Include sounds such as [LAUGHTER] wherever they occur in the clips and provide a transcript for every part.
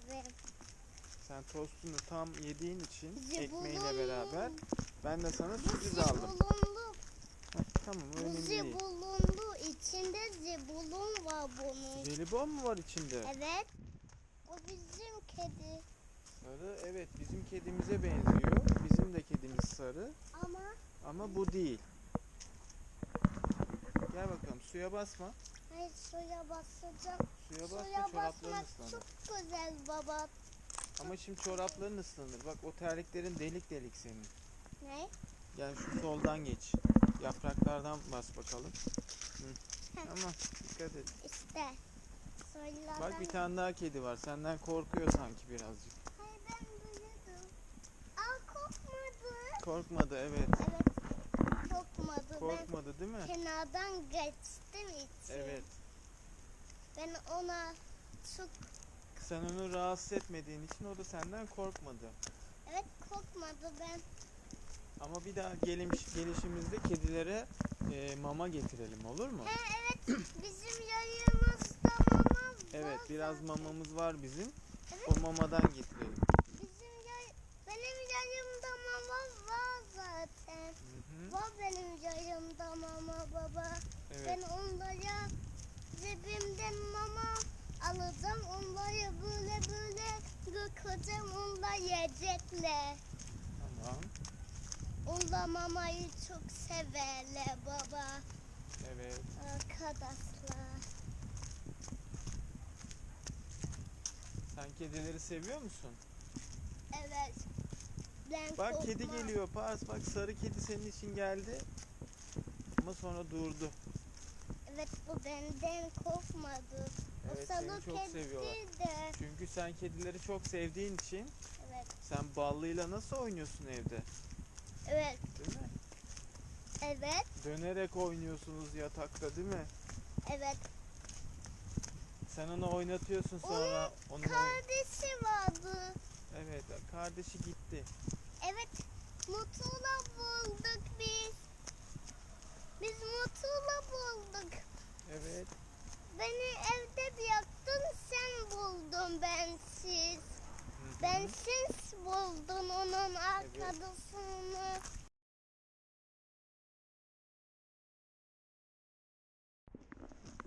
severim. Sen tostunu tam yediğin için Zibulonlu. ekmeğiyle beraber ben de sana sürpriz aldım. zibulonlu. Heh, tamam önemli değil. zibulonlu. İçinde zibulon var bunun. Jelibon mu var içinde? Evet. O bizim kedi. Sarı evet bizim kedimize benziyor. Bizim de kedimiz sarı Ama ama bu değil. Gel bakalım suya basma. Hayır suya basacağım. Suya Suya basmak ıslanır. çok güzel baba. Ama şimdi çorapların ıslanır. Bak o terliklerin delik delik senin. Ne? Gel şu soldan geç. Yapraklardan bas bakalım. Hı. Tamam dikkat et. İşte. Soylardan. Bak bir tane daha kedi var. Senden korkuyor sanki birazcık. Hayır ben duydum. Aa korkmadı. Korkmadı evet. Evet. Değil mi? Kenardan geçtim için. Evet. Ben ona çok Sen onu rahatsız etmediğin için o da senden korkmadı. evet korkmadı ben. Ama bir daha geliş, gelişimizde kedilere e, mama getirelim olur mu? He evet [CLEARS THROAT] bizim yayımızda mama var. Evet biraz mamamız var bizim. Evet. O mamadan getirelim. Benim yayımda mama var zaten. Hı hı. Var benim yayımda mama baba. Evet. Ben onlara cebimden mama alacağım. Onları böyle böyle götüreceğim. Onlar yiyecekler. Tamam. Onlar mamayı çok severler baba. Evet. Arkadaşlar. Sen kedileri seviyor musun? Evet. Ben Bak kedi korkmam. geliyor Pars. Bak sarı kedi senin için geldi. Ama sonra durdu. Benden korkmadı. Evet o seni çok seviyorlar. de. Çünkü sen kedileri çok sevdiğin için Evet. sen ballıyla nasıl oynuyorsun evde? Evet. Değil mi? Evet. Dönerek oynuyorsunuz yatakta değil mi? Evet. Sen onu oynatıyorsun sonra onu Kardeşi vardı. Evet kardeşi gitti. Evet. Mutlu'la bulduk biz. Biz Mutlu'la bulduk. Evet. Beni evde bıraktın sen buldun bensiz. Hı hı. Bensiz buldun onun arkadaşını.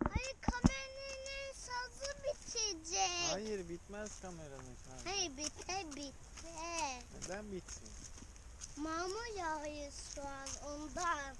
Hayır kameranın sazı bitecek. Hayır bitmez kameranın şarjı. Hayır bite bite. Neden bitsin? Mama yağıyor şu an ondan